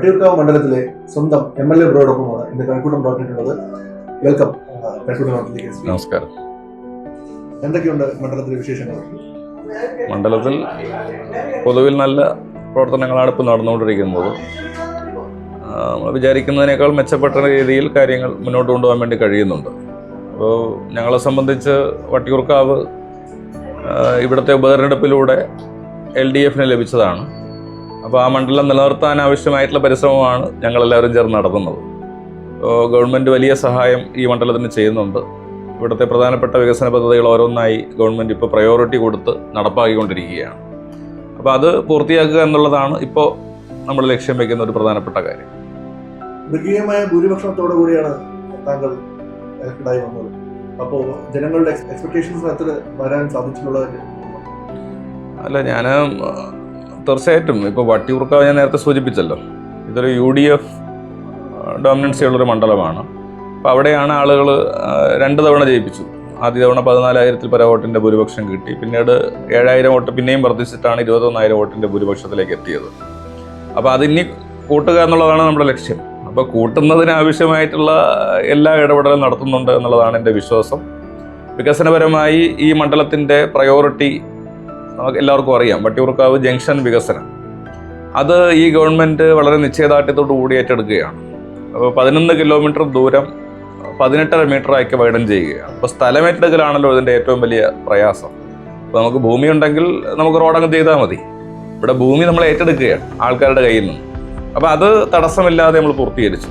വട്ടിയൂർക്കാവ് മണ്ഡലത്തിലെ സ്വന്തം M L A ബ്രോയോടൊപ്പമാണ് ഇന്ന് കഴക്കൂട്ടം പറഞ്ഞിട്ടുള്ളത് വെൽക്കം കഴക്കൂട്ടം ഡോക്ടറിലേക്ക് നമസ്കാരം. എന്തൊക്കെയുണ്ട് മണ്ഡലത്തിലെ വിശേഷങ്ങൾ? മണ്ഡലത്തിൽ പൊതുവിൽ നല്ല പ്രവർത്തനങ്ങളാണ് ഇപ്പോൾ നടന്നുകൊണ്ടിരിക്കുന്നത്. നമ്മൾ വിചാരിക്കുന്നതിനേക്കാൾ മെച്ചപ്പെട്ട രീതിയിൽ കാര്യങ്ങൾ മുന്നോട്ട് കൊണ്ടുപോകാൻ വേണ്ടി കഴിയുന്നുണ്ട്. അപ്പോൾ ഞങ്ങളെ സംബന്ധിച്ച് വട്ടിയൂർക്കാവ് ഇവിടുത്തെ ഉപതെരഞ്ഞെടുപ്പിലൂടെ എൽ ഡി എഫിന് ലഭിച്ചതാണ്. അപ്പോൾ ആ മണ്ഡലം നിലനിർത്താൻ ആവശ്യമായിട്ടുള്ള പരിശ്രമമാണ് ഞങ്ങളെല്ലാവരും ചേർന്ന് നടത്തുന്നത്. ഗവൺമെന്റ് വലിയ സഹായം ഈ മണ്ഡലത്തിന് ചെയ്യുന്നുണ്ട്. ഇവിടുത്തെ പ്രധാനപ്പെട്ട വികസന പദ്ധതികൾ ഓരോന്നായി ഗവൺമെന്റ് ഇപ്പോൾ പ്രയോറിറ്റി കൊടുത്ത് നടപ്പാക്കിക്കൊണ്ടിരിക്കുകയാണ്. അപ്പോൾ അത് പൂർത്തിയാക്കുക എന്നുള്ളതാണ് ഇപ്പോൾ നമ്മൾ ലക്ഷ്യം വയ്ക്കുന്ന ഒരു പ്രധാനപ്പെട്ട കാര്യം. മൃഗീയമായ ഭൂരിപക്ഷത്തോടു കൂടിയാണ് താങ്കൾ ഇലക്ടഡായി വന്നത്. അപ്പോൾ ജനങ്ങളുടെ എക്സ്പെക്ടേഷൻസ് അത്ര വരാൻ സാധിച്ചിട്ടുള്ളത് അല്ല ഞാൻ തീർച്ചയായിട്ടും. ഇപ്പോൾ വട്ടിയൂർക്കാവ് ഞാൻ നേരത്തെ സൂചിപ്പിച്ചല്ലോ. ഇതൊരു യു ഡി എഫ് ഡോമിനൻസി ഉള്ളൊരു മണ്ഡലമാണ്. അപ്പോൾ അവിടെയാണ് ആളുകൾ രണ്ട് തവണ ജയിപ്പിച്ചു. ആദ്യ തവണ പതിനാലായിരത്തിൽ പര വോട്ടിന്റെ ഭൂരിപക്ഷം കിട്ടി. പിന്നീട് ഏഴായിരം വോട്ട് പിന്നെയും വർദ്ധിച്ചിട്ടാണ് ഇരുപത്തൊന്നായിരം വോട്ടിന്റെ ഭൂരിപക്ഷത്തിലേക്ക് എത്തിയത്. അപ്പോൾ അതിനി കൂട്ടുക എന്നുള്ളതാണ് നമ്മുടെ ലക്ഷ്യം. അപ്പോൾ കൂട്ടുന്നതിനാവശ്യമായിട്ടുള്ള എല്ലാ ഇടപെടലും നടത്തുന്നുണ്ട് എന്നുള്ളതാണ് എന്റെ വിശ്വാസം. വികസനപരമായി ഈ മണ്ഡലത്തിന്റെ പ്രയോറിറ്റി നമുക്ക് എല്ലാവർക്കും അറിയാം. വട്ടിയൂർക്കാവ് ജംഗ്ഷൻ വികസനം. അത് ഈ ഗവൺമെന്റ് വളരെ നിശ്ചയദാർഢ്യത്തോടു കൂടി ഏറ്റെടുക്കുകയാണ്. അപ്പോൾ പതിനൊന്ന് കിലോമീറ്റർ ദൂരം പതിനെട്ടര മീറ്റർ ആക്കി വൈഡൻ ചെയ്യുകയാണ്. അപ്പോൾ സ്ഥലമേറ്റെടുക്കലാണല്ലോ ഇതിന്റെ ഏറ്റവും വലിയ പ്രയാസം. അപ്പോൾ നമുക്ക് ഭൂമി ഉണ്ടെങ്കിൽ നമുക്ക് റോഡങ്ങ് ചെയ്താൽ മതി. ഇവിടെ ഭൂമി നമ്മൾ ഏറ്റെടുക്കുകയാണ് ആൾക്കാരുടെ കയ്യിൽ നിന്ന്. അപ്പോൾ അത് തടസ്സമില്ലാതെ നമ്മൾ പൂർത്തീകരിച്ചു.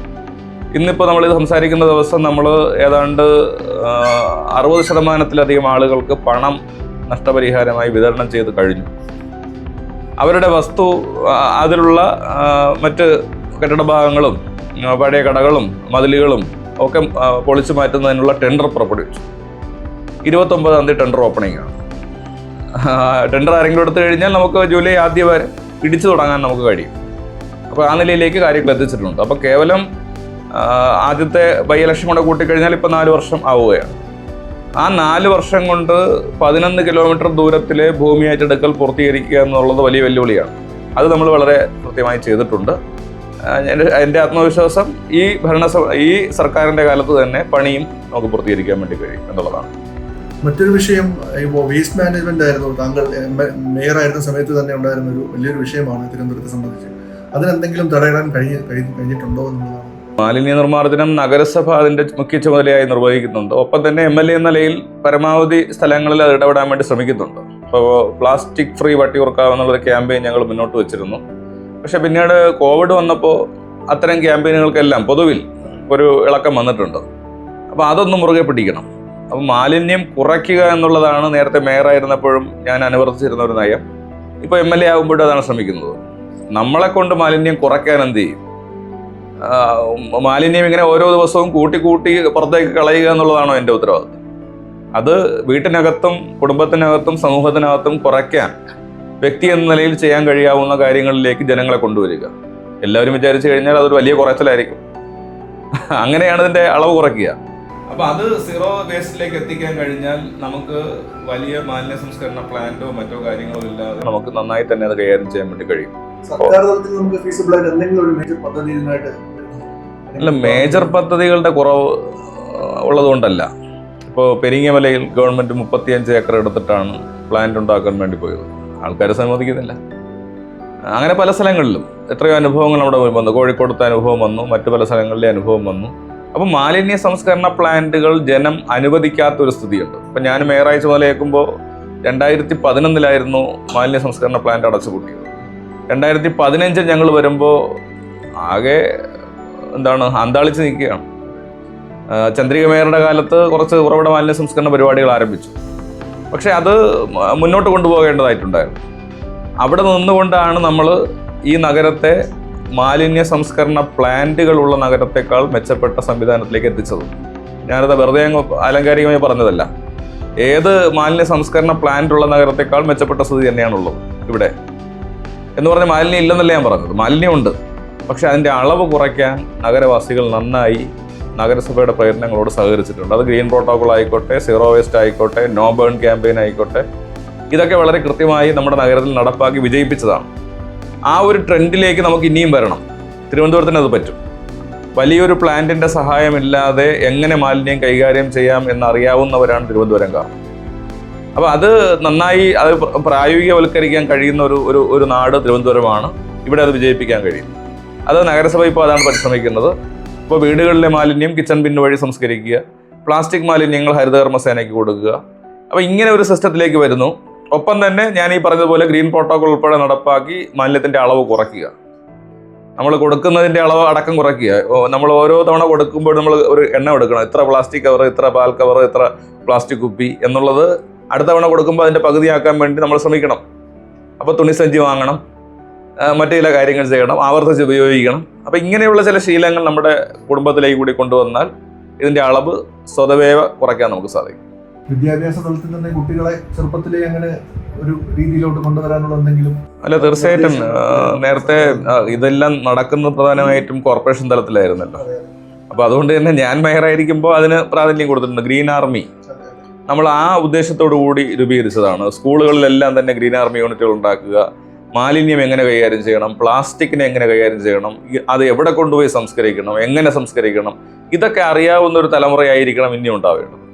ഇന്നിപ്പോൾ നമ്മൾ ഇത് സംസാരിക്കുന്ന ദിവസം നമ്മൾ ഏതാണ്ട് അറുപത് ശതമാനത്തിലധികം ആളുകൾക്ക് പണം നഷ്ടപരിഹാരമായി വിതരണം ചെയ്ത് കഴിഞ്ഞു. അവരുടെ വസ്തു അതിലുള്ള മറ്റ് കെട്ടിട ഭാഗങ്ങളും പഴയ കടകളും മതിലുകളും ഒക്കെ പൊളിച്ചു മാറ്റുന്നതിനുള്ള ടെൻഡർ പുറപ്പെടുവിച്ചു. ഇരുപത്തൊമ്പതാം തീയതി ടെൻഡർ ഓപ്പണിംഗ് ആണ്. ടെൻഡർ ആരെങ്കിലും എടുത്തു കഴിഞ്ഞാൽ നമുക്ക് ജൂലൈ ആദ്യം വരെ പിടിച്ചു തുടങ്ങാൻ നമുക്ക് കഴിയും. അപ്പോൾ ആ നിലയിലേക്ക് കാര്യങ്ങൾ എത്തിച്ചിട്ടുണ്ട്. അപ്പോൾ കേവലം ആദ്യത്തെ ബൈ ഇലക്ഷൻ കൂടെ കൂട്ടിക്കഴിഞ്ഞാൽ ഇപ്പോൾ നാല് വർഷം ആവുകയാണ്. ആ നാല് വർഷം കൊണ്ട് പതിനൊന്ന് കിലോമീറ്റർ ദൂരത്തിലെ ഭൂമി ഏറ്റെടുക്കൽ പൂർത്തീകരിക്കുക എന്നുള്ളത് വലിയ വെല്ലുവിളിയാണ്. അത് നമ്മൾ വളരെ കൃത്യമായി ചെയ്തിട്ടുണ്ട്. എന്റെ- എന്റെ ആത്മവിശ്വാസം ഈ ഭരണ ഈ സർക്കാരിന്റെ കാലത്ത് തന്നെ പണിയും നമുക്ക് പൂർത്തീകരിക്കാൻ വേണ്ടി കഴിയും എന്നുള്ളതാണ്. മറ്റൊരു വിഷയം ഇപ്പോൾ വേസ്റ്റ് മാനേജ്മെന്റ് ആയിരുന്നു. താങ്കൾ മേയറായിരുന്ന സമയത്ത് തന്നെ ഉണ്ടായിരുന്ന ഒരു വലിയൊരു വിഷയമാണ് തിരുവനന്തപുരത്തെ സംബന്ധിച്ച്. അതിനെന്തെങ്കിലും തടയിടാൻ കഴിഞ്ഞ കഴിഞ്ഞിട്ടുണ്ടോ എന്നുള്ളതാണ്. മാലിന്യ നിർമ്മാർജനം നഗരസഭ അതിന്റെ മുഖ്യ ചുമതലയായി നിർവഹിക്കുന്നുണ്ട്. ഒപ്പം തന്നെ എം എൽ എ എന്ന നിലയിൽ പരമാവധി സ്ഥലങ്ങളിൽ അത് ഇടപെടാൻ വേണ്ടി ശ്രമിക്കുന്നുണ്ട്. അപ്പോൾ പ്ലാസ്റ്റിക് ഫ്രീ വട്ടിയൂർക്കാവ് എന്നുള്ളൊരു ക്യാമ്പയിൻ ഞങ്ങൾ മുന്നോട്ട് വെച്ചിരുന്നു. പക്ഷേ പിന്നീട് കോവിഡ് വന്നപ്പോൾ അത്തരം ക്യാമ്പയിനുകൾക്കെല്ലാം പൊതുവിൽ ഒരു ഇളക്കം വന്നിട്ടുണ്ട്. അപ്പോൾ അതൊന്ന് മുറുകെ പിടിക്കണം. അപ്പോൾ മാലിന്യം കുറയ്ക്കുക എന്നുള്ളതാണ് നേരത്തെ മേയറായിരുന്നപ്പോഴും ഞാൻ അനുവർത്തിച്ചിരുന്ന ഒരു നയം. ഇപ്പോൾ എം എൽ എ ആകുമ്പോഴും അതാണ് ശ്രമിക്കുന്നത്. നമ്മളെ കൊണ്ട് മാലിന്യം കുറയ്ക്കാൻ എന്ത് ചെയ്യും? മാലിന്യം ഇങ്ങനെ ഓരോ ദിവസവും കൂട്ടി കൂട്ടി പുറത്തേക്ക് കളയുക എന്നുള്ളതാണോ എന്റെ ഉത്തരവാദിത്വം അത് വീട്ടിനകത്തും കുടുംബത്തിനകത്തും സമൂഹത്തിനകത്തും കുറയ്ക്കാൻ വ്യക്തി എന്ന നിലയിൽ ചെയ്യാൻ കഴിയാവുന്ന കാര്യങ്ങളിലേക്ക് ജനങ്ങളെ കൊണ്ടുവരിക. എല്ലാവരും വിചാരിച്ചു കഴിഞ്ഞാൽ അതൊരു വലിയ കുറച്ചിലായിരിക്കും. അങ്ങനെയാണ് ഇതിന്റെ അളവ് കുറയ്ക്കുക. അപ്പൊ അത് സീറോ വേസ്റ്റിലേക്ക് എത്തിക്കാൻ കഴിഞ്ഞാൽ നമുക്ക് വലിയ മാലിന്യ സംസ്കരണ പ്ലാന്റോ മറ്റോ കാര്യങ്ങളോ ഇല്ലാതെ നമുക്ക് നന്നായി തന്നെ അത് കൈകാര്യം ചെയ്യാൻ വേണ്ടി കഴിയും. നമുക്ക് ഫീസിബിൾ എന്തെങ്കിലും ഒരു മേജർ പദ്ധതി അല്ല മേജർ പദ്ധതികളുടെ കുറവ് ഉള്ളതുകൊണ്ടല്ല. ഇപ്പോൾ പെരിങ്ങമലയിൽ ഗവൺമെന്റ് മുപ്പത്തിയഞ്ച് ഏക്കർ എടുത്തിട്ടാണ് പ്ലാന്റ് ഉണ്ടാക്കാൻ വേണ്ടി പോയത്. ആൾക്കാരെ സമ്മതിക്കുന്നില്ല. അങ്ങനെ പല സ്ഥലങ്ങളിലും എത്രയോ അനുഭവങ്ങൾ അവിടെ വന്നു. കോഴിക്കോടത്തെ അനുഭവം വന്നു മറ്റു പല സ്ഥലങ്ങളിലെ അനുഭവം വന്നു. അപ്പോൾ മാലിന്യ സംസ്കരണ പ്ലാന്റുകൾ ജനം അനുവദിക്കാത്ത ഒരു സ്ഥിതിയുണ്ട്. ഇപ്പം ഞാൻ മേയറായി ചുമതലയേക്കുമ്പോൾ രണ്ടായിരത്തി പതിനൊന്നിലായിരുന്നു മാലിന്യ സംസ്കരണ പ്ലാന്റ് അടച്ചുപൂട്ടിയത്. രണ്ടായിരത്തി പതിനഞ്ചിൽ ഞങ്ങൾ വരുമ്പോൾ ആകെ എന്താണ് അന്താളിച്ച് നിൽക്കുകയാണ്. ചന്ദ്രിക മേയറുടെ കാലത്ത് കുറച്ച് ഉറവിട മാലിന്യ സംസ്കരണ പരിപാടികൾ ആരംഭിച്ചു. പക്ഷേ അത് മുന്നോട്ട് കൊണ്ടുപോകേണ്ടതായിട്ടുണ്ടായിരുന്നു. അവിടെ നിന്നുകൊണ്ടാണ് നമ്മൾ ഈ നഗരത്തെ മാലിന്യ സംസ്കരണ പ്ലാന്റുകളുള്ള നഗരത്തെക്കാൾ മെച്ചപ്പെട്ട സംവിധാനത്തിലേക്ക് എത്തിച്ചത്. ഞാനത് വെറുതെ അങ്ങ് ആലങ്കാരികമായി പറഞ്ഞതല്ല. ഏത് മാലിന്യ സംസ്കരണ പ്ലാന്റ് ഉള്ള നഗരത്തെക്കാൾ മെച്ചപ്പെട്ട സ്ഥിതി തന്നെയാണുള്ളത് ഇവിടെ. എന്ന് പറഞ്ഞ മാലിന്യം ഇല്ലെന്നല്ല ഞാൻ പറഞ്ഞത്. മാലിന്യമുണ്ട് പക്ഷെ അതിന്റെ അളവ് കുറയ്ക്കാൻ നഗരവാസികൾ നന്നായി നഗരസഭയുടെ പ്രയത്നങ്ങളോട് സഹകരിച്ചിട്ടുണ്ട്. അത് ഗ്രീൻ പ്രോട്ടോകോൾ ആയിക്കോട്ടെ സീറോ വേസ്റ്റ് ആയിക്കോട്ടെ നോ ബേൺ ക്യാമ്പയിൻ ആയിക്കോട്ടെ ഇതൊക്കെ വളരെ കൃത്യമായി നമ്മുടെ നഗരത്തിൽ നടപ്പാക്കി വിജയിപ്പിച്ചതാണ്. ആ ഒരു ട്രെൻഡിലേക്ക് നമുക്ക് ഇനിയും വരണം. തിരുവനന്തപുരത്തിന് അത് പറ്റും. വലിയൊരു പ്ലാന്റിന്റെ സഹായമില്ലാതെ എങ്ങനെ മാലിന്യം കൈകാര്യം ചെയ്യാം എന്നറിയാവുന്നവരാണ് തിരുവനന്തപുരംകാർ. അപ്പോൾ അത് നന്നായി അത് പ്രായോഗികവൽക്കരിക്കാൻ കഴിയുന്ന ഒരു ഒരു ഒരു നാട് തിരുവനന്തപുരമാണ്. ഇവിടെ അത് വിജയിപ്പിക്കാൻ കഴിയും. അത് നഗരസഭ ഇപ്പോൾ അതാണ് പരിശ്രമിക്കുന്നത്. ഇപ്പോൾ വീടുകളിലെ മാലിന്യം കിച്ചൺ ബിൻ വഴി സംസ്കരിക്കുക. പ്ലാസ്റ്റിക് മാലിന്യങ്ങൾ ഹരിതകർമ്മസേനയ്ക്ക് കൊടുക്കുക. അപ്പോൾ ഇങ്ങനെ ഒരു സിസ്റ്റത്തിലേക്ക് വരുന്നു. ഒപ്പം തന്നെ ഞാൻ ഈ പറഞ്ഞതുപോലെ ഗ്രീൻ പ്രോട്ടോകോൾ ഉൾപ്പെടെ നടപ്പാക്കി മാലിന്യത്തിന്റെ അളവ് കുറയ്ക്കുക. നമ്മൾ കൊടുക്കുന്നതിന്റെ അളവ് അടക്കം കുറയ്ക്കുക. നമ്മൾ ഓരോ തവണ കൊടുക്കുമ്പോൾ നമ്മൾ ഒരു എണ്ണം എടുക്കണം ഇത്ര പ്ലാസ്റ്റിക് കവർ ഇത്ര പാൽ കവർ ഇത്ര പ്ലാസ്റ്റിക് കുപ്പി എന്നുള്ളത് അടുത്ത തവണ കൊടുക്കുമ്പോൾ അതിന്റെ പകുതിയാക്കാൻ വേണ്ടി നമ്മൾ ശ്രമിക്കണം. അപ്പോൾ തുണിസഞ്ചി വാങ്ങണം. മറ്റു ചില കാര്യങ്ങൾ ചെയ്യണം. ആവർത്തിച്ച് ഉപയോഗിക്കണം. അപ്പോൾ ഇങ്ങനെയുള്ള ചില ശീലങ്ങൾ നമ്മുടെ കുടുംബത്തിലേക്ക് കൂടി കൊണ്ടുവന്നാൽ ഇതിന്റെ അളവ് സ്വതവേവ കുറയ്ക്കാൻ നമുക്ക് സാധിക്കും. വിദ്യാഭ്യാസ തലത്തിൽ തന്നെ കുട്ടികളെ ചെറുപ്പത്തിലേ അങ്ങനെ ഒരു രീതിയിലോട്ട് കൊണ്ടുവരാനുള്ള എന്തെങ്കിലും അല്ല തീർച്ചയായിട്ടും. നേരത്തെ ഇതെല്ലാം നടക്കുന്നത് പ്രധാനമായിട്ടും കോർപ്പറേഷൻ തലത്തിലായിരുന്നല്ലോ. അപ്പോൾ അതുകൊണ്ട് തന്നെ ഞാൻ മേയറായിരിക്കുമ്പോൾ അതിന് പ്രാധാന്യം കൊടുത്തിട്ടുണ്ട്. Green army. നമ്മൾ ആ ഉദ്ദേശത്തോടു കൂടി രൂപീകരിച്ചതാണ്. സ്കൂളുകളിലെല്ലാം തന്നെ ഗ്രീൻ ആർമി യൂണിറ്റുകൾ ഉണ്ടാക്കുക. മാലിന്യം എങ്ങനെ കൈകാര്യം ചെയ്യണം? പ്ലാസ്റ്റിക്കിനെ എങ്ങനെ കൈകാര്യം ചെയ്യണം? അത് എവിടെ കൊണ്ടുപോയി സംസ്കരിക്കണം? എങ്ങനെ സംസ്കരിക്കണം? ഇതൊക്കെ അറിയാവുന്ന ഒരു തലമുറയായിരിക്കണം ഇനി ഉണ്ടാവേണ്ടത്.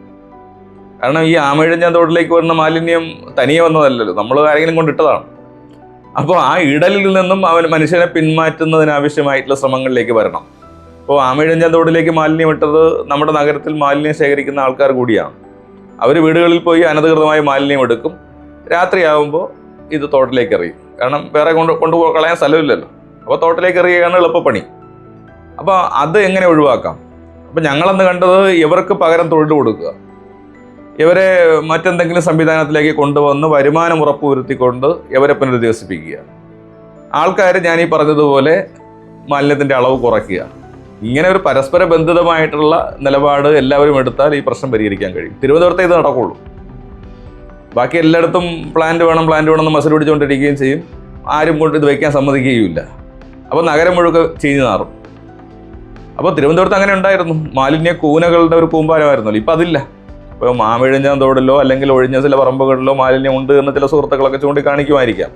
കാരണം ഈ ആമഴിഞ്ഞ തോട്ടിലേക്ക് വരുന്ന മാലിന്യം തനിയെ വന്നതല്ലല്ലോ. നമ്മൾ ആരെങ്കിലും കൊണ്ടിട്ടതാണ്. അപ്പോൾ ആ ഇടലിൽ നിന്നും അവൻ മനുഷ്യനെ പിന്മാറ്റുന്നതിനാവശ്യമായിട്ടുള്ള ശ്രമങ്ങളിലേക്ക് വരണം. ഇപ്പോൾ ആമഴിഞ്ഞ തോട്ടിലേക്ക് മാലിന്യം ഇട്ടത് നമ്മുടെ നഗരത്തിൽ മാലിന്യം ശേഖരിക്കുന്ന ആൾക്കാർ കൂടിയാണ്. അവർ വീടുകളിൽ പോയി അനധികൃതമായി മാലിന്യം എടുക്കും. രാത്രിയാകുമ്പോൾ ഇത് തോട്ടിലേക്ക് എറിയും. കാരണം വേറെ കൊണ്ട് കൊണ്ടുപോ കളയാൻ സ്ഥലമില്ലല്ലോ. അപ്പോൾ തോട്ടിലേക്ക് എറിയുകയാണ് എളുപ്പപ്പണി. അപ്പോൾ അത് എങ്ങനെ ഒഴിവാക്കാം? അപ്പോൾ ഞങ്ങളന്ന് കണ്ടത് ഇവർക്ക് പകരം തൊഴിൽ കൊടുക്കുക. ഇവരെ മറ്റെന്തെങ്കിലും സംവിധാനത്തിലേക്ക് കൊണ്ടുവന്ന് വരുമാനം ഉറപ്പുവരുത്തിക്കൊണ്ട് ഇവരെ പുനരധിവസിപ്പിക്കുക. ആൾക്കാർ ഞാൻ ഈ പറഞ്ഞതുപോലെ മാലിന്യത്തിന്റെ അളവ് കുറയ്ക്കുക. ഇങ്ങനെ ഒരു പരസ്പര ബന്ധിതമായിട്ടുള്ള നിലപാട് എല്ലാവരും എടുത്താൽ ഈ പ്രശ്നം പരിഹരിക്കാൻ കഴിയും. തിരുവനന്തപുരത്തെ ഇത് നടക്കുള്ളൂ. ബാക്കി എല്ലായിടത്തും പ്ലാന്റ് വേണം പ്ലാന്റ് വേണം എന്ന് മസിൽ പിടിച്ചുകൊണ്ടിരിക്കുകയും ചെയ്യും. ആരും കൊണ്ട് ഇത് വയ്ക്കാൻ സമ്മതിക്കുകയുമില്ല. അപ്പോൾ നഗരം മുഴുവൻ ചീഞ്ഞു നാറും. അപ്പോൾ തിരുവനന്തപുരത്ത് അങ്ങനെ ഉണ്ടായിരുന്നു. മാലിന്യ കൂനകളുടെ ഒരു കൂമ്പാരമായിരുന്നല്ലോ. ഇപ്പം അതില്ല. ഇപ്പോൾ മാമിഴിഞ്ഞ തോടിലോ അല്ലെങ്കിൽ ഒഴിഞ്ഞ ചില പറമ്പുകളിലോ മാലിന്യം ഉണ്ട് എന്ന് ചില സുഹൃത്തുക്കളൊക്കെ ചൂണ്ടിക്കാണിക്കുമായിരിക്കാം.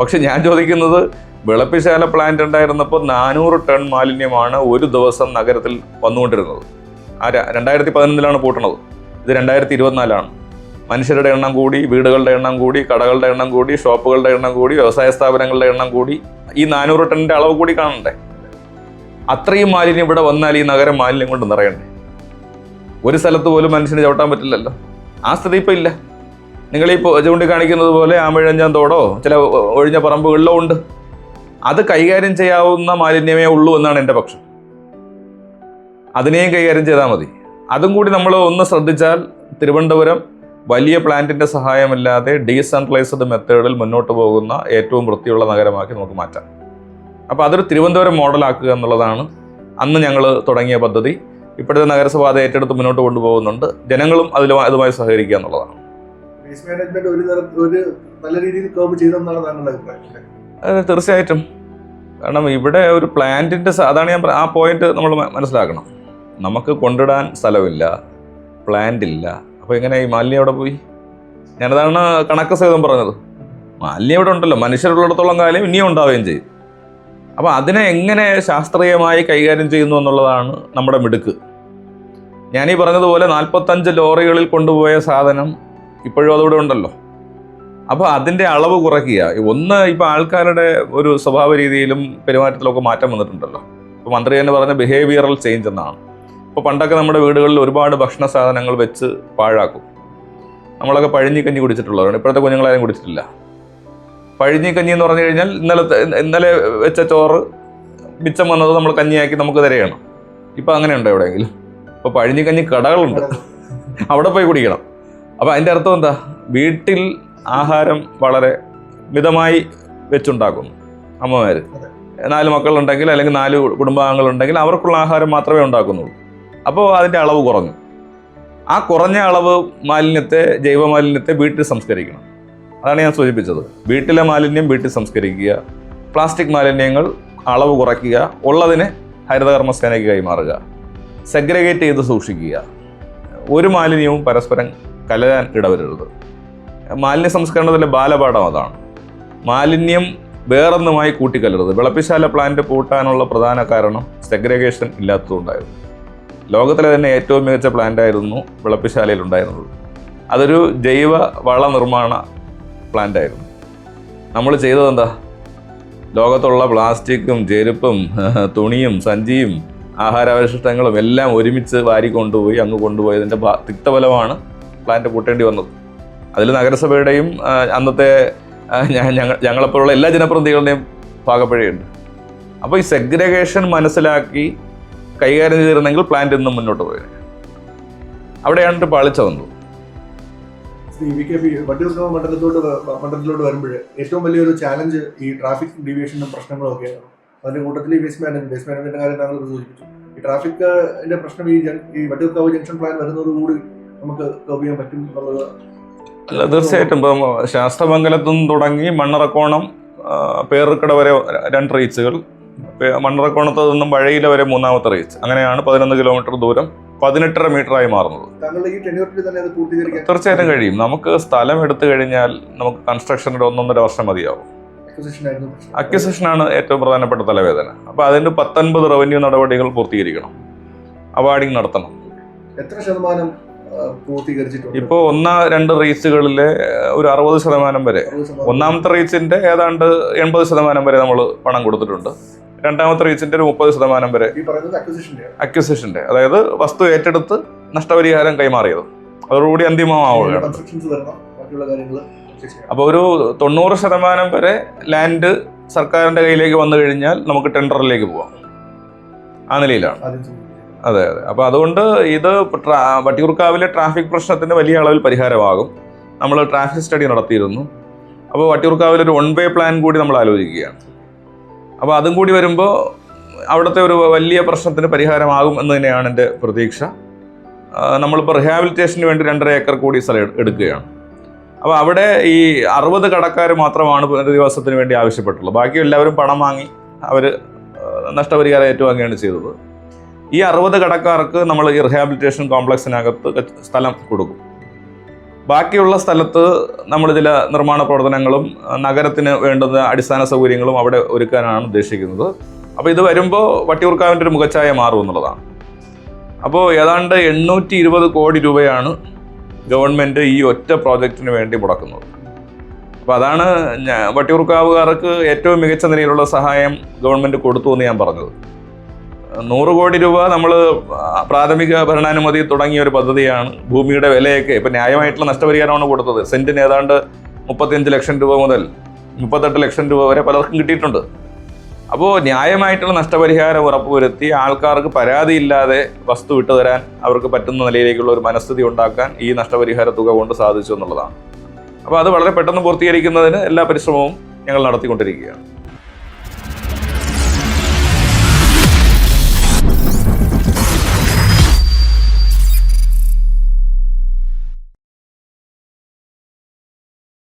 പക്ഷെ ഞാൻ ചോദിക്കുന്നത് വിളപ്പിശാല പ്ലാന്റ് ഉണ്ടായിരുന്നപ്പോൾ നാനൂറ് ടൺ മാലിന്യമാണ് ഒരു ദിവസം നഗരത്തിൽ വന്നുകൊണ്ടിരുന്നത്. ആ രണ്ടായിരത്തി പതിനൊന്നിലാണ് പൂട്ടണത്. ഇത് രണ്ടായിരത്തി ഇരുപത്തിനാലാണ് മനുഷ്യരുടെ എണ്ണം കൂടി വീടുകളുടെ എണ്ണം കൂടി കടകളുടെ എണ്ണം കൂടി ഷോപ്പുകളുടെ എണ്ണം കൂടി വ്യവസായ സ്ഥാപനങ്ങളുടെ എണ്ണം കൂടി. ഈ നാനൂറ് ടണ്ണിന്റെ അളവ് കൂടി കാണണ്ടേ? അത്രയും മാലിന്യം ഇവിടെ വന്നാൽ ഈ നഗരം മാലിന്യം കൊണ്ട് നിറയണ്ടേ? ഒരു സ്ഥലത്ത് പോലും മനുഷ്യന് ചവിട്ടാൻ പറ്റില്ലല്ലോ. ആ സ്ഥിതി ഇപ്പം ഇല്ല. നിങ്ങളീ ചൂണ്ടിക്കാണിക്കുന്നത് പോലെ ആമിഴഞ്ചാന്തോടോ ചില ഒഴിഞ്ഞ പറമ്പുകളിലോ ഉണ്ട്. അത് കൈകാര്യം ചെയ്യാവുന്ന മാലിന്യമേ ഉള്ളൂ എന്നാണ് എന്റെ പക്ഷം. അതിനെയും കൈകാര്യം ചെയ്താൽ മതി. അതും കൂടി നമ്മൾ ഒന്ന് ശ്രദ്ധിച്ചാൽ തിരുവനന്തപുരം വലിയ പ്ലാന്റിന്റെ സഹായമില്ലാതെ ഡീസെൻട്രലൈസ്ഡ് മെത്തേഡിൽ മുന്നോട്ട് പോകുന്ന ഏറ്റവും വൃത്തിയുള്ള നഗരമാക്കി നമുക്ക് മാറ്റാം. അപ്പോൾ അതൊരു തിരുവനന്തപുരം മോഡലാക്കുക എന്നുള്ളതാണ് അന്ന് ഞങ്ങൾ തുടങ്ങിയ പദ്ധതി. ഇപ്പോഴത്തെ നഗരസഭ അത് ഏറ്റെടുത്ത് മുന്നോട്ട് കൊണ്ടുപോകുന്നുണ്ട്. ജനങ്ങളും അതിൽ അതുമായി സഹകരിക്കുക എന്നുള്ളതാണ്. വേസ്റ്റ് മാനേജ്മെന്റ് ഒരു ഒരു നല്ല രീതിയിൽ കർവ് ചെയ്തെന്നാണ് താങ്കളുടെ അഭിപ്രായം തീർച്ചയായിട്ടും. കാരണം ഇവിടെ ഒരു പ്ലാന്റിന്റെ അതാണ് ഞാൻ ആ പോയിന്റ് നമ്മൾ മനസ്സിലാക്കണം. നമുക്ക് കൊണ്ടിടാൻ സ്ഥലമില്ല പ്ലാന്റ് ഇല്ല. അപ്പോൾ എങ്ങനെ ഈ മാലിന്യം അവിടെ പോയി? ഞാനതാണ് കണക്ക് സഹിതം പറഞ്ഞത്. മാലിന്യം ഇവിടെ ഉണ്ടല്ലോ മനുഷ്യരുള്ളിടത്തോളം കാലം ഇനിയും ഉണ്ടാവുകയും ചെയ്യും. അപ്പോൾ അതിനെ എങ്ങനെ ശാസ്ത്രീയമായി കൈകാര്യം ചെയ്യുന്നു എന്നുള്ളതാണ് നമ്മുടെ മിടുക്ക്. ഞാനീ പറഞ്ഞതുപോലെ നാൽപ്പത്തഞ്ച് ലോറികളിൽ കൊണ്ടുപോയ സാധനം ഇപ്പോഴും അതിവിടെ ഉണ്ടല്ലോ. അപ്പോൾ അതിന്റെ അളവ് കുറയ്ക്കുക. ഒന്ന് ഇപ്പോൾ ആൾക്കാരുടെ ഒരു സ്വഭാവ രീതിയിലും പെരുമാറ്റത്തിലൊക്കെ മാറ്റം വന്നിട്ടുണ്ടല്ലോ. ഇപ്പോൾ മന്ത്രി തന്നെ പറഞ്ഞ ബിഹേവിയറൽ ചേഞ്ച് എന്നാണ്. ഇപ്പോൾ പണ്ടൊക്കെ നമ്മുടെ വീടുകളിൽ ഒരുപാട് ഭക്ഷണ സാധനങ്ങൾ വെച്ച് പാഴാക്കും. നമ്മളൊക്കെ പഴിഞ്ഞിക്കഞ്ഞി കുടിച്ചിട്ടുള്ളവരാണ്. ഇപ്പോഴത്തെ കുഞ്ഞുങ്ങളാരും കുടിച്ചിട്ടില്ല. പഴിഞ്ഞിക്കഞ്ഞി എന്ന് പറഞ്ഞു കഴിഞ്ഞാൽ ഇന്നലെ ഇന്നലെ വെച്ച ചോറ് മിച്ചം വന്നത് നമ്മൾ കഞ്ഞിയാക്കി നമുക്ക് തരയണം ഇപ്പം അങ്ങനെയുണ്ടോ എവിടെയെങ്കിലും? ഇപ്പോൾ പഴിഞ്ഞിക്കഞ്ഞി കടകളുണ്ട്. അവിടെ പോയി കുടിക്കണം. അപ്പോൾ അതിന്റെ അർത്ഥം എന്താ? വീട്ടിൽ ആഹാരം വളരെ മിതമായി വെച്ചുണ്ടാക്കുന്നു അമ്മമാർ നാല് മക്കളുണ്ടെങ്കിൽ അല്ലെങ്കിൽ നാല് കുടുംബാംഗങ്ങളുണ്ടെങ്കിൽ അവർക്കുള്ള ആഹാരം മാത്രമേ ഉണ്ടാക്കുന്നുള്ളൂ. അപ്പോൾ അതിന്റെ അളവ് കുറഞ്ഞു. ആ കുറഞ്ഞ അളവ് മാലിന്യത്തെ ജൈവ മാലിന്യത്തെ വീട്ടിൽ സംസ്കരിക്കണം. അതാണ് ഞാൻ സൂചിപ്പിച്ചത്. വീട്ടിലെ മാലിന്യം വീട്ടിൽ സംസ്കരിക്കുക. പ്ലാസ്റ്റിക് മാലിന്യങ്ങൾ അളവ് കുറയ്ക്കുക. ഉള്ളതിനെ ഹരിതകർമ്മസേനയ്ക്ക് കൈമാറുക. സെഗ്രഗേറ്റ് ചെയ്ത് സൂക്ഷിക്കുക. ഒരു മാലിന്യവും പരസ്പരം കലരാൻ ഇടവരരുത്. മാലിന്യ സംസ്കരണത്തിലെ ബാലപാഠം അതാണ്. മാലിന്യം വേറൊന്നുമായി കൂട്ടിക്കലരുത്. വിളപ്പിശാല പ്ലാന്റ് പൂട്ടാനുള്ള പ്രധാന കാരണം സെഗ്രഗേഷൻ ഇല്ലാത്തതുകൊണ്ടായിരുന്നു. ലോകത്തിലെ തന്നെ ഏറ്റവും മികച്ച പ്ലാന്റായിരുന്നു വിളപ്പിശാലയിൽ ഉണ്ടായിരുന്നത്. അതൊരു ജൈവ വള നിർമ്മാണ പ്ലാന്റായിരുന്നു നമ്മൾ ചെയ്തത് എന്താ ലോകത്തുള്ള പ്ലാസ്റ്റിക്കും ചെരുപ്പും തുണിയും സഞ്ചിയും ആഹാരാവശിഷ്ടങ്ങളും എല്ലാം ഒരുമിച്ച് വാരി കൊണ്ടുപോയി അങ്ങ് കൊണ്ടുപോയതിന്റെ തിക്തഫലമാണ് പ്ലാന്റ് പൂട്ടേണ്ടി വന്നത്. അതിൽ നഗരസഭയുടെയും അന്നത്തെ ഞങ്ങൾ ഞങ്ങളെപ്പോലുള്ള എല്ലാ ജനപ്രതിനിധികളുടെയും പാകപ്പഴയുണ്ട് അപ്പോൾ ഈ സെഗ്രഗേഷൻ മനസ്സിലാക്കി കൈകാര്യം ചെയ്തിരുന്നെങ്കിൽ പ്ലാന്റ് ഇന്നും മുന്നോട്ട് പോയത് അവിടെയാണ് പാളിച്ച വന്നത് വട്ടിയൂർക്കാവ് മണ്ഡലത്തോട്ട് മണ്ഡലത്തിലോട്ട് വരുമ്പോൾ ഏറ്റവും വലിയൊരു ചാലഞ്ച് ഈ ട്രാഫിക് ഡീവിയേഷനും പ്രശ്നങ്ങളും ഒക്കെയാണ് അതിന്റെ കൂട്ടത്തിൽ ഈ വേസ്റ്റ് മാനേജ്മെന്റ് വേസ്റ്റ് മാനേജ്മെന്റ് കാര്യം താങ്കൾ സൂചിപ്പിച്ചു ഈ ട്രാഫിക്കിന്റെ പ്രശ്നം ഈ ഈ വട്ടിയൂർക്കാവ് ജംഗ്ഷൻ പ്ലാൻ വരുന്നതോടുകൂടി നമുക്ക് കവ് ചെയ്യാൻ പറ്റും എന്നുള്ളത് അല്ല തീർച്ചയായിട്ടും. ഇപ്പം ശാസ്ത്രമംഗലത്തു നിന്ന് തുടങ്ങി മണ്ണറക്കോണം പേറുക്കട വരെ രണ്ട് റീച്ചുകൾ. മണ്ണറക്കോണത്ത് നിന്നും വഴയില വരെ മൂന്നാമത്തെ റീച്ച്. അങ്ങനെയാണ് പതിനൊന്ന് കിലോമീറ്റർ ദൂരം പതിനെട്ടര ആയി മാറുന്നത്. തീർച്ചയായിട്ടും കഴിയും. നമുക്ക് സ്ഥലം എടുത്തു കഴിഞ്ഞാൽ നമുക്ക് കൺസ്ട്രക്ഷന്റെ ഒന്നൊന്നര വർഷം മതിയാവും. അക്വിസിഷനാണ് ഏറ്റവും പ്രധാനപ്പെട്ട തലവേദന. അപ്പോൾ അതിന് പത്തൊൻപത് റവന്യൂ നടപടികൾ പൂർത്തീകരിക്കണം. അവാർഡിങ് നടത്തണം. എത്ര ശതമാനം പൂർത്തീകരിച്ചിട്ടുണ്ട്. ഇപ്പോൾ ഒന്നാ രണ്ട് റീച്ചുകളിലെ ഒരു അറുപത് ശതമാനം വരെ. ഒന്നാമത്തെ റീച്ചിന്റെ ഏതാണ്ട് എൺപത് ശതമാനം വരെ നമ്മൾ പണം കൊടുത്തിട്ടുണ്ട്. രണ്ടാമത്തെ റീച്ചിന്റെ ഒരു മുപ്പത് ശതമാനം വരെ അക്വിസിഷന്റെ അതായത് വസ്തു ഏറ്റെടുത്ത് നഷ്ടപരിഹാരം കൈമാറിയത്. അതോടുകൂടി അന്തിമമാവുകയാണ്. അപ്പോൾ ഒരു തൊണ്ണൂറ് ശതമാനം വരെ ലാൻഡ് സർക്കാരിന്റെ കയ്യിലേക്ക് വന്നു കഴിഞ്ഞാൽ നമുക്ക് ടെൻഡറിലേക്ക് പോവാം. ആ നിലയിലാണ്. അതെ അതെ. അപ്പോൾ അതുകൊണ്ട് ഇത് വട്ടിയൂർക്കാവിലെ ട്രാഫിക് പ്രശ്നത്തിന് വലിയ അളവിൽ പരിഹാരമാകും. നമ്മൾ ട്രാഫിക് സ്റ്റഡി നടത്തിയിരുന്നു. അപ്പോൾ വട്ടിയൂർക്കാവിൽ ഒരു വൺ വേ പ്ലാൻ കൂടി നമ്മൾ ആലോചിക്കുകയാണ്. അപ്പോൾ അതും കൂടി വരുമ്പോൾ അവിടുത്തെ ഒരു വലിയ പ്രശ്നത്തിന് പരിഹാരമാകും എന്ന് തന്നെയാണ് എന്റെ പ്രതീക്ഷ. നമ്മളിപ്പോൾ റിഹാബിലിറ്റേഷന് വേണ്ടി രണ്ടര ഏക്കർ കൂടി സ്ഥലം എടുക്കുകയാണ്. അപ്പോൾ അവിടെ ഈ അറുപത് കടക്കാർ മാത്രമാണ് പുനരധിവാസത്തിന് വേണ്ടി ആവശ്യപ്പെട്ടുള്ളത് ബാക്കി എല്ലാവരും പണം വാങ്ങി അവർ നഷ്ടപരിഹാരം ഏറ്റുവാങ്ങുകയാണ് ചെയ്തത്. ഈ അറുപത് കടക്കാർക്ക് നമ്മൾ ഈ റിഹാബിലിറ്റേഷൻ കോംപ്ലക്സിനകത്ത് സ്ഥലം കൊടുക്കും. ബാക്കിയുള്ള സ്ഥലത്ത് നമ്മൾ ചില നിർമ്മാണ പ്രവർത്തനങ്ങളും നഗരത്തിന് വേണ്ടുന്ന അടിസ്ഥാന സൗകര്യങ്ങളും അവിടെ ഒരുക്കാനാണ് ഉദ്ദേശിക്കുന്നത്. അപ്പോൾ ഇത് വരുമ്പോൾ വട്ടിയൂർക്കാവിന്റെ ഒരു മുഖച്ഛായ മാറും എന്നുള്ളതാണ്. അപ്പോൾ ഏതാണ്ട് എണ്ണൂറ്റി ഇരുപത് കോടി രൂപയാണ് ഗവൺമെന്റ് ഈ ഒറ്റ പ്രോജക്റ്റിന് വേണ്ടി മുടക്കുന്നത്. അപ്പോൾ അതാണ് വട്ടിയൂർക്കാവുകാർക്ക് ഏറ്റവും മികച്ച നിലയിലുള്ള സഹായം ഗവൺമെന്റ് കൊടുത്തു എന്ന് ഞാൻ പറഞ്ഞത്. നൂറ് കോടി രൂപ നമ്മൾ പ്രാഥമിക ഭരണാനുമതി തുടങ്ങിയ ഒരു പദ്ധതിയാണ്. ഭൂമിയുടെ വിലയൊക്കെ ഇപ്പം ന്യായമായിട്ടുള്ള നഷ്ടപരിഹാരമാണ് കൊടുത്തത്. സെന്റിന് ഏതാണ്ട് മുപ്പത്തിയഞ്ച് ലക്ഷം രൂപ മുതൽ മുപ്പത്തെട്ട് ലക്ഷം രൂപ വരെ പലർക്കും കിട്ടിയിട്ടുണ്ട്. അപ്പോൾ ന്യായമായിട്ടുള്ള നഷ്ടപരിഹാരം ഉറപ്പുവരുത്തി ആൾക്കാർക്ക് പരാതിയില്ലാതെ വസ്തു വിട്ടുതരാൻ അവർക്ക് പറ്റുന്ന നിലയിലേക്കുള്ള ഒരു മനസ്ഥിതി ഉണ്ടാക്കാൻ ഈ നഷ്ടപരിഹാര തുക കൊണ്ട് സാധിച്ചു എന്നുള്ളതാണ്. അപ്പോൾ അത് വളരെ പെട്ടെന്ന് പൂർത്തീകരിക്കുന്നതിന് എല്ലാ പരിശ്രമവും ഞങ്ങൾ നടത്തിക്കൊണ്ടിരിക്കുകയാണ്.